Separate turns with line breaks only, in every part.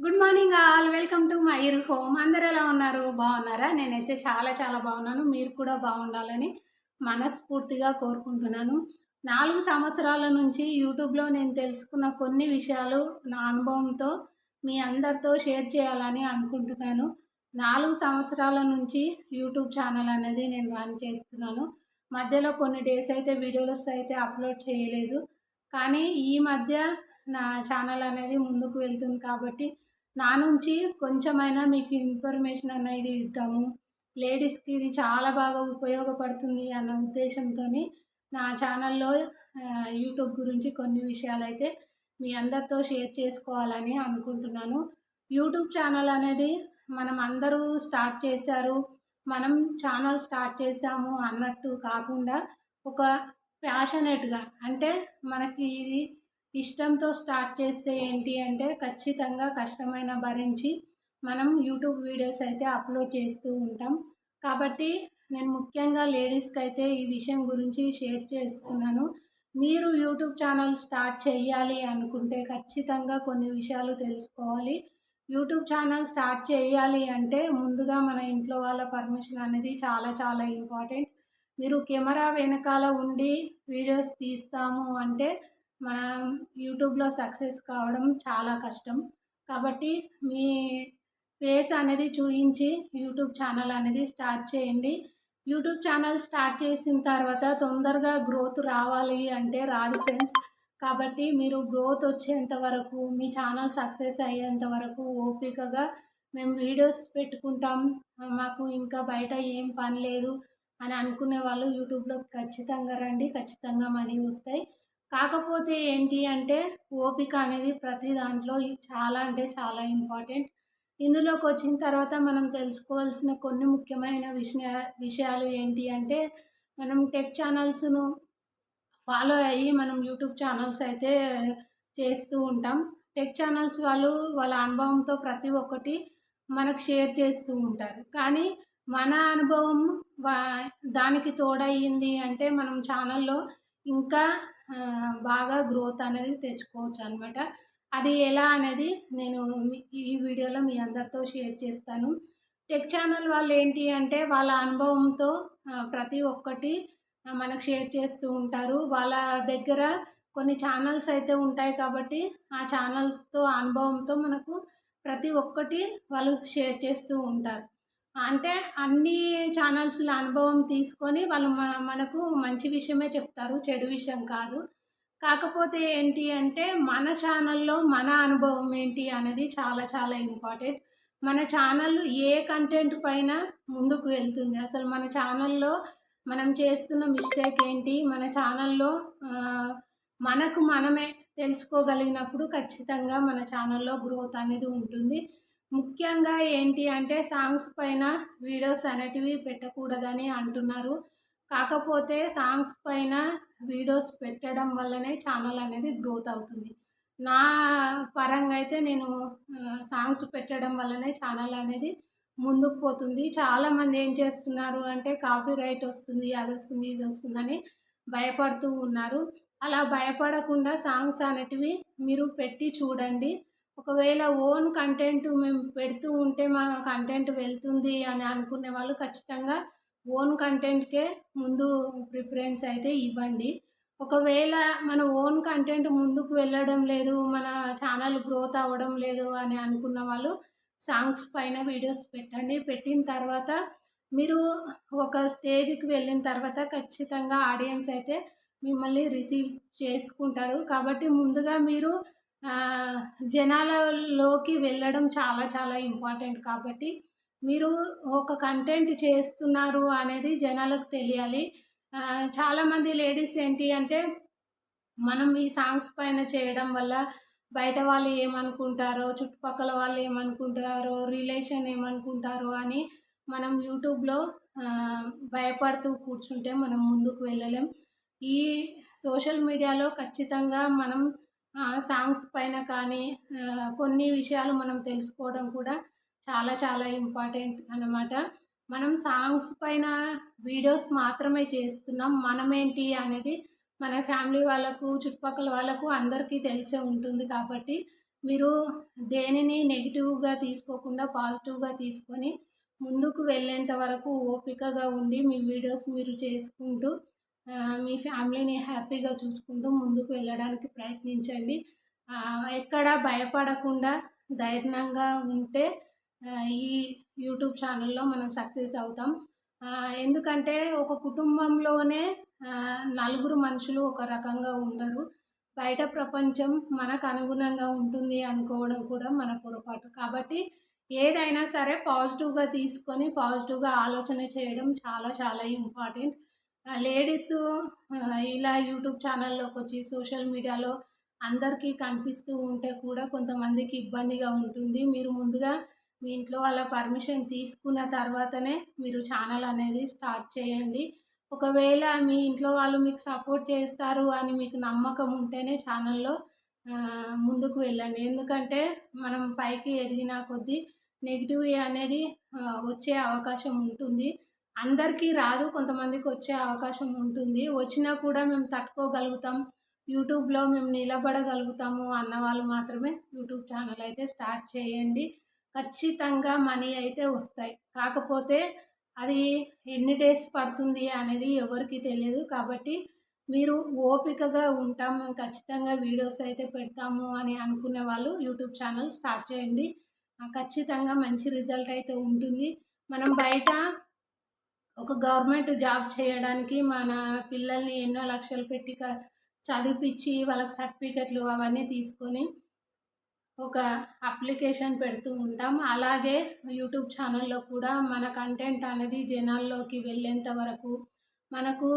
Good morning all welcome to my ఇర్ home అందరు ఎలా ఉన్నారు? బాగున్నారా? నేనైతే చాలా చాలా బాగున్నాను. మీరు కూడా బాగుండాలని మనస్ఫూర్తిగా కోరుకుంటున్నాను. నాలుగు సంవత్సరాల నుంచి యూట్యూబ్లో నేను తెలుసుకున్న కొన్ని విషయాలు నా అనుభవంతో మీ అందరితో షేర్ చేయాలని అనుకుంటున్నాను. నాలుగు సంవత్సరాల నుంచి యూట్యూబ్ ఛానల్ అనేది నేను రన్ చేస్తున్నాను. మధ్యలో కొన్ని డేస్ అయితే వీడియోస్ అయితే అప్లోడ్ చేయలేదు. కానీ ఈ మధ్య నా ఛానల్ అనేది ముందుకు వెళ్తుంది కాబట్టి నా నుంచి కొంచెమైనా మీకు ఇన్ఫర్మేషన్ అనేది ఇద్దాము. లేడీస్కి ఇది చాలా బాగా ఉపయోగపడుతుంది అన్న ఉద్దేశంతో నా ఛానల్లో యూట్యూబ్ గురించి కొన్ని విషయాలు అయితే మీ అందరితో షేర్ చేసుకోవాలని అనుకుంటున్నాను. యూట్యూబ్ ఛానల్ అనేది మనం అందరూ స్టార్ట్ చేశారు మనం ఛానల్ స్టార్ట్ చేసాము అన్నట్టు కాకుండా ఒక ప్యాషనెట్గా అంటే మనకి ఇది ఇష్టంతో స్టార్ట్ చేస్తే ఏంటి అంటే ఖచ్చితంగా కష్టమైన భరించి మనం యూట్యూబ్ వీడియోస్ అయితే అప్లోడ్ చేస్తూ ఉంటాం. కాబట్టి నేను ముఖ్యంగా లేడీస్కి అయితే ఈ విషయం గురించి షేర్ చేస్తున్నాను. మీరు యూట్యూబ్ ఛానల్ స్టార్ట్ చేయాలి అనుకుంటే ఖచ్చితంగా కొన్ని విషయాలు తెలుసుకోవాలి. యూట్యూబ్ ఛానల్ స్టార్ట్ చేయాలి అంటే ముందుగా మన ఇంట్లో వాళ్ళ పర్మిషన్ అనేది చాలా చాలా ఇంపార్టెంట్. మీరు కెమెరా వెనకాల ఉండి వీడియోస్ తీస్తాము అంటే మనం యూట్యూబ్లో సక్సెస్ కావడం చాలా కష్టం. కాబట్టి మీ ఫేస్ అనేది చూపించి యూట్యూబ్ ఛానల్ అనేది స్టార్ట్ చేయండి. యూట్యూబ్ ఛానల్ స్టార్ట్ చేసిన తర్వాత తొందరగా గ్రోత్ రావాలి అంటే రాదు ఫ్రెండ్స్. కాబట్టి మీరు గ్రోత్ వచ్చేంత వరకు మీ ఛానల్ సక్సెస్ అయ్యేంత వరకు ఓపికగా మేము వీడియోస్ పెట్టుకుంటాం. మాకు ఇంకా బయట ఏం పని లేదు అని అనుకునే వాళ్ళు యూట్యూబ్లో ఖచ్చితంగా రండి. ఖచ్చితంగా మనీ వస్తాయి. కాకపోతే ఏంటి అంటే ఓపిక అనేది ప్రతి దాంట్లో చాలా అంటే చాలా ఇంపార్టెంట్. ఇందులోకి వచ్చిన తర్వాత మనం తెలుసుకోవాల్సిన కొన్ని ముఖ్యమైన విషయ విషయాలు ఏంటి అంటే మనం టెక్ ఛానల్స్ను ఫాలో అయ్యి మనం యూట్యూబ్ ఛానల్స్ అయితే చేస్తూ ఉంటాం. టెక్ ఛానల్స్ వాళ్ళు వాళ్ళ అనుభవంతో ప్రతి ఒక్కటి మనకు షేర్ చేస్తూ ఉంటారు. కానీ మన అనుభవం దానికి తోడయ్యింది అంటే మనం ఛానల్లో ఇంకా బాగా గ్రోత్ అనేది తెచ్చుకోవచ్చు అనమాట అది ఎలా అనేది నేను ఈ వీడియోలో మీ అందరితో షేర్ చేస్తాను. టెక్ ఛానల్ వాళ్ళు ఏంటి అంటే వాళ్ళ అనుభవంతో ప్రతి ఒక్కటి మనకు షేర్ చేస్తూ ఉంటారు. వాళ్ళ దగ్గర కొన్ని ఛానల్స్ అయితే ఉంటాయి కాబట్టి ఆ ఛానల్స్తో అనుభవంతో మనకు ప్రతి ఒక్కటి వాళ్ళు షేర్ చేస్తూ ఉంటారు. అంటే అన్ని ఛానల్స్లో అనుభవం తీసుకొని వాళ్ళు మనకు మంచి విషయమే చెప్తారు చెడు విషయం కాదు. కాకపోతే ఏంటి అంటే మన ఛానల్లో మన అనుభవం ఏంటి అనేది చాలా చాలా ఇంపార్టెంట్ మన ఛానల్ ఏ కంటెంట్ పైన ముందుకు వెళ్తుంది? అసలు మన ఛానల్లో మనం చేస్తున్న మిస్టేక్ ఏంటి? మన ఛానల్లో మనకు మనమే తెలుసుకోగలిగినప్పుడు ఖచ్చితంగా మన ఛానల్లో గ్రోత్ అనేది ఉంటుంది. ముఖ్యంగా ఏంటి అంటే సాంగ్స్ పైన వీడియోస్ అనేటివి పెట్టకూడదని అంటున్నారు. కాకపోతే సాంగ్స్ పైన వీడియోస్ పెట్టడం వల్లనే ఛానల్ అనేది గ్రోత్ అవుతుంది. నా పరంగా అయితే నేను సాంగ్స్ పెట్టడం వల్లనే ఛానల్ అనేది ముందుకు పోతుంది. చాలామంది ఏం చేస్తున్నారు అంటే కాపీ రైట్ వస్తుంది అది వస్తుంది ఇది వస్తుందని భయపడుతూ ఉన్నారు. అలా భయపడకుండా సాంగ్స్ అనేటివి మీరు పెట్టి చూడండి. ఒకవేళ ఓన్ కంటెంట్ మేము పెడుతూ ఉంటే మా కంటెంట్ వెళ్తుంది అని అనుకునే వాళ్ళు ఖచ్చితంగా ఓన్ కంటెంట్కే ముందు ప్రిఫరెన్స్ అయితే ఇవ్వండి. ఒకవేళ మన ఓన్ కంటెంట్ ముందుకు వెళ్ళడం లేదు మన ఛానల్ గ్రోత్ అవ్వడం లేదు అని అనుకున్న వాళ్ళు సాంగ్స్ పైన వీడియోస్ పెట్టండి. పెట్టిన తర్వాత మీరు ఒక స్టేజ్కి వెళ్ళిన తర్వాత ఖచ్చితంగా ఆడియన్స్ అయితే మిమ్మల్ని రిసీవ్ చేసుకుంటారు. కాబట్టి ముందుగా మీరు జనాలలోకి వెళ్ళడం చాలా చాలా ఇంపార్టెంట్ కాబట్టి మీరు ఒక కంటెంట్ చేస్తున్నారు అనేది జనాలకు తెలియాలి. చాలామంది లేడీస్ ఏంటి అంటే మనం ఈ సాంగ్స్ పైన చేయడం వల్ల బయట వాళ్ళు ఏమనుకుంటారో చుట్టుపక్కల వాళ్ళు ఏమనుకుంటారో రిలేషన్ ఏమనుకుంటారో అని మనం యూట్యూబ్లో భయపడుతూ కూర్చుంటే మనం ముందుకు వెళ్ళలేం. ఈ సోషల్ మీడియాలో ఖచ్చితంగా మనం సాంగ్స్ పైన కానీ కొన్ని విషయాలు మనం తెలుసుకోవడం కూడా చాలా చాలా ఇంపార్టెంట్ అనమాట మనం సాంగ్స్ పైన వీడియోస్ మాత్రమే చేస్తున్నాం. మనమేంటి అనేది మన ఫ్యామిలీ వాళ్ళకు చుట్టుపక్కల వాళ్ళకు అందరికీ తెలిసే ఉంటుంది కాబట్టి మీరు దేనిని నెగిటివ్గా తీసుకోకుండా పాజిటివ్గా తీసుకొని ముందుకు వెళ్ళేంత వరకు ఓపికగా ఉండి మీ వీడియోస్ మీరు చేసుకుంటూ మీ ఫ్యామిలీని హ్యాపీగా చూసుకుంటూ ముందుకు వెళ్ళడానికి ప్రయత్నించండి. ఎక్కడ భయపడకుండా ధైర్యంగా ఉంటే ఈ యూట్యూబ్ ఛానల్లో మనం సక్సెస్ అవుతాం. ఎందుకంటే ఒక కుటుంబంలోనే నలుగురు మనుషులు ఒక రకంగా ఉండరు. బయట ప్రపంచం మనకు అనుగుణంగా ఉంటుంది అనుకోవడం కూడా మన పొరపాటు. కాబట్టి ఏదైనా సరే పాజిటివ్గా తీసుకొని పాజిటివ్గా ఆలోచన చేయడం చాలా చాలా ఇంపార్టెంట్. లేడీస్ ఇలా యూట్యూబ్ ఛానల్లోకి వచ్చి సోషల్ మీడియాలో అందరికీ కనిపిస్తూ ఉంటే కూడా కొంతమందికి ఇబ్బందిగా ఉంటుంది. మీరు ముందుగా మీ ఇంట్లో వాళ్ళ పర్మిషన్ తీసుకున్న తర్వాతనే మీరు ఛానల్ అనేది స్టార్ట్ చేయండి. ఒకవేళ మీ ఇంట్లో వాళ్ళు మీకు సపోర్ట్ చేస్తారు అని మీకు నమ్మకం ఉంటేనే ఛానల్లో ముందుకు వెళ్ళండి. ఎందుకంటే మనం పైకి ఎదిగిన కొద్దీ నెగిటివ్ అనేది వచ్చే అవకాశం ఉంటుంది. అందరికీ రాదు కొంతమందికి వచ్చే అవకాశం ఉంటుంది. వచ్చినా కూడా మేము తట్టుకోగలుగుతాం. యూట్యూబ్లో మేము నిలబడగలుగుతాము అన్న వాళ్ళు మాత్రమే యూట్యూబ్ ఛానల్ అయితే స్టార్ట్ చేయండి. ఖచ్చితంగా మనీ అయితే వస్తాయి. కాకపోతే అది ఎన్ని డేస్ పడుతుంది అనేది ఎవరికి తెలియదు. కాబట్టి మీరు ఓపికగా ఉంటాం. మేము ఖచ్చితంగా వీడియోస్ అయితే పెడతాము అని అనుకునే వాళ్ళు యూట్యూబ్ ఛానల్ స్టార్ట్ చేయండి. ఖచ్చితంగా మంచి రిజల్ట్ అయితే ఉంటుంది. మనం బయట ఒక గవర్నమెంట్ జాబ్ చేయడానికి మన పిల్లల్ని ఎన్నో లక్షలు పెట్టి చదివిపించి వాళ్ళకి సర్టిఫికెట్లు అవన్నీ తీసుకొని ఒక అప్లికేషన్ పెడుతూ ఉంటాం. అలాగే యూట్యూబ్ ఛానల్లో కూడా మన కంటెంట్ అనేది జనాల్లోకి వెళ్ళేంత వరకు మనకు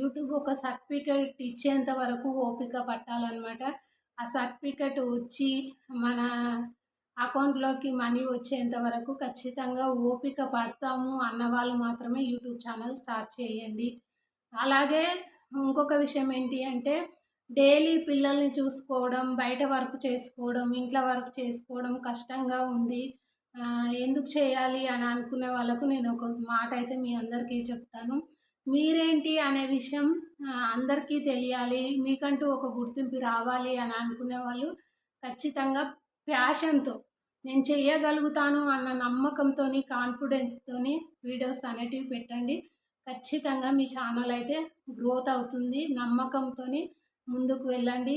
యూట్యూబ్ ఒక సర్టిఫికెట్ ఇచ్చేంత వరకు ఓపిక పట్టాలన్నమాట. ఆ సర్టిఫికెట్ వచ్చి మన అకౌంట్లోకి మనీ వచ్చేంత వరకు ఖచ్చితంగా ఓపిక పడతాము అన్న వాళ్ళు మాత్రమే యూట్యూబ్ ఛానల్ స్టార్ట్ చేయండి. అలాగే ఇంకొక విషయం ఏంటి అంటే డైలీ పిల్లల్ని చూసుకోవడం బయట వర్క్ చేసుకోవడం ఇంట్లో వర్క్ చేసుకోవడం కష్టంగా ఉంది. ఎందుకు చేయాలి అని అనుకునే వాళ్ళకు నేను ఒక మాట అయితే మీ అందరికీ చెప్తాను. మీరేంటి అనే విషయం అందరికీ తెలియాలి. మీకంటూ ఒక గుర్తింపు రావాలి అని అనుకునే వాళ్ళు ఖచ్చితంగా ప్యాషన్తో నేను చేయగలుగుతాను అన్న నమ్మకంతో కాన్ఫిడెన్స్తో వీడియోస్ అనేటివి పెట్టండి. ఖచ్చితంగా మీ ఛానల్ అయితే గ్రోత్ అవుతుంది. నమ్మకంతో ముందుకు వెళ్ళండి.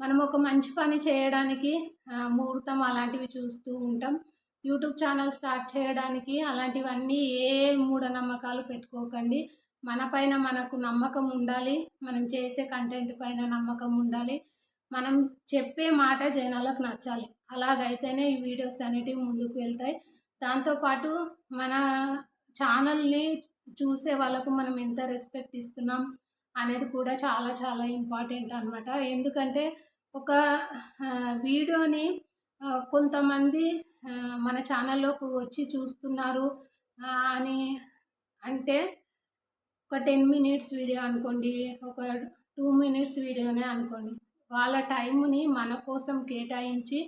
మనం ఒక మంచి పని చేయడానికి ముహూర్తం అలాంటివి చూస్తూ ఉంటాం. యూట్యూబ్ ఛానల్ స్టార్ట్ చేయడానికి అలాంటివన్నీ ఏ మూఢనమ్మకాలు పెట్టుకోకండి. మన పైన మనకు నమ్మకం ఉండాలి. మనం చేసే కంటెంట్ పైన నమ్మకం ఉండాలి. మనం చెప్పే మాట జనాలకు నచ్చాలి. అలాగైతేనే ఈ వీడియోస్ అనేటివి ముందుకు వెళ్తాయి. దాంతోపాటు మన ఛానల్ని చూసే వాళ్ళకు మనం ఎంత రెస్పెక్ట్ ఇస్తున్నాం అనేది కూడా చాలా చాలా ఇంపార్టెంట్ అనమాట ఎందుకంటే ఒక వీడియోని కొంతమంది మన ఛానల్లోకి వచ్చి చూస్తున్నారు అని అంటే ఒక టెన్ మినిట్స్ వీడియో అనుకోండి ఒక టూ మినిట్స్ వీడియోనే అనుకోండి. వాళ్ళ టైంని మన కోసం కేటాయించి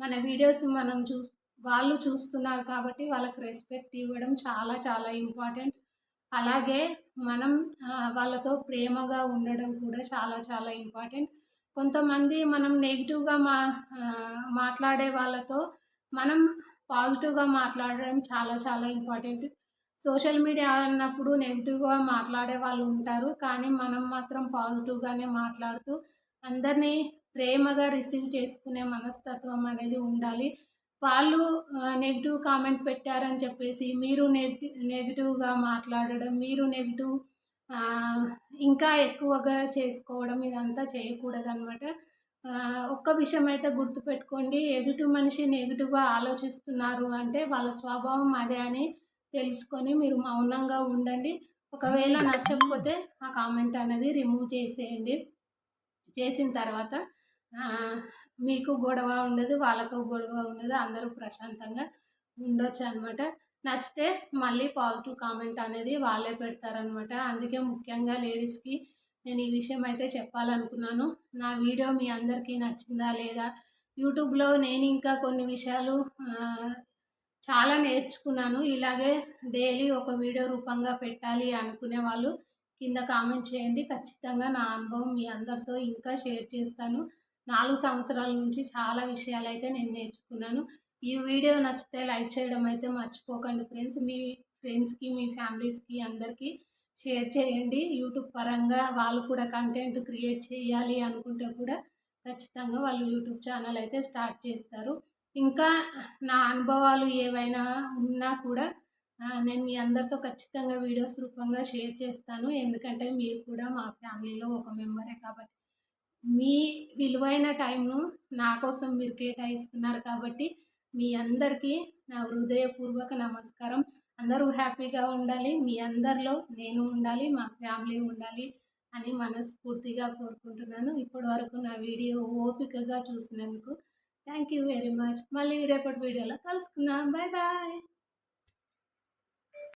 మన వీడియోస్ మనం చూ వాళ్ళు చూస్తున్నారు కాబట్టి వాళ్ళకి రెస్పెక్ట్ ఇవ్వడం చాలా చాలా ఇంపార్టెంట్. అలాగే మనం వాళ్ళతో ప్రేమగా ఉండడం కూడా చాలా చాలా ఇంపార్టెంట్. కొంతమంది మనం నెగిటివ్గా మా మాట్లాడే వాళ్ళతో మనం పాజిటివ్గా మాట్లాడడం చాలా చాలా ఇంపార్టెంట్. సోషల్ మీడియా అన్నప్పుడు నెగిటివ్గా మాట్లాడే వాళ్ళు ఉంటారు కానీ మనం మాత్రం పాజిటివ్గానే మాట్లాడుతూ అందరినీ ప్రేమగా రిసీవ్ చేసుకునే మనస్తత్వం అనేది ఉండాలి. వాళ్ళు నెగిటివ్ కామెంట్ పెట్టారని చెప్పేసి మీరు నెగిటి నెగిటివ్గా మాట్లాడడం మీరు నెగిటివ్ ఇంకా ఎక్కువగా చేసుకోవడం ఇదంతా చేయకూడదు అనమాట ఒక్క విషయం అయితే గుర్తుపెట్టుకోండి. ఎదుటి మనిషి నెగిటివ్గా ఆలోచిస్తున్నారు అంటే వాళ్ళ స్వభావం అదే అని తెలుసుకొని మీరు మౌనంగా ఉండండి. ఒకవేళ నచ్చకపోతే ఆ కామెంట్ అనేది రిమూవ్ చేసేయండి. చేసిన తర్వాత మీకు గొడవ ఉండదు వాళ్ళకు గొడవ ఉండదు అందరూ ప్రశాంతంగా ఉండొచ్చు అనమాట నచ్చితే మళ్ళీ పాజిటివ్ కామెంట్ అనేది వాళ్ళే పెడతారనమాట. అందుకే ముఖ్యంగా లేడీస్కి నేను ఈ విషయం అయితే చెప్పాలనుకున్నాను. నా వీడియో మీ అందరికీ నచ్చిందా లేదా? యూట్యూబ్లో నేను ఇంకా కొన్ని విషయాలు చాలా నేర్చుకున్నాను. ఇలాగే డైలీ ఒక వీడియో రూపంగా పెట్టాలి అనుకునే వాళ్ళు కింద కామెంట్ చేయండి. ఖచ్చితంగా నా అనుభవం మీ అందరితో ఇంకా షేర్ చేస్తాను. నాలుగు సంవత్సరాల నుంచి చాలా విషయాలు అయితే నేను నేర్చుకున్నాను. ఈ వీడియో నచ్చితే లైక్ చేయడం అయితే మర్చిపోకండి ఫ్రెండ్స్. మీ ఫ్రెండ్స్కి మీ ఫ్యామిలీస్కి అందరికీ షేర్ చేయండి. యూట్యూబ్ పరంగా వాళ్ళు కూడా కంటెంట్ క్రియేట్ చేయాలి అనుకుంటే కూడా ఖచ్చితంగా వాళ్ళు యూట్యూబ్ ఛానల్ అయితే స్టార్ట్ చేస్తారు. ఇంకా నా అనుభవాలు ఏవైనా ఉన్నా కూడా నేను మీ అందరితో ఖచ్చితంగా వీడియోస్ రూపంగా షేర్ చేస్తాను. ఎందుకంటే మీరు కూడా మా ఫ్యామిలీలో ఒక మెంబరే కాబట్టి మీ విలువైన టైంను నా కోసం మీరు కేటాయిస్తున్నారు కాబట్టి మీ అందరికీ నా హృదయపూర్వక నమస్కారం. అందరూ హ్యాపీగా ఉండాలి. మీ అందరిలో నేను ఉండాలి. మా ఫ్యామిలీ ఉండాలి అని మనస్ఫూర్తిగా కోరుకుంటున్నాను. ఇప్పటి వరకు నా వీడియో ఓపికగా చూసినందుకు థ్యాంక్ యూ వెరీ మచ్. మళ్ళీ రేపటి వీడియోలో కలుసుకుందాం. Bye bye.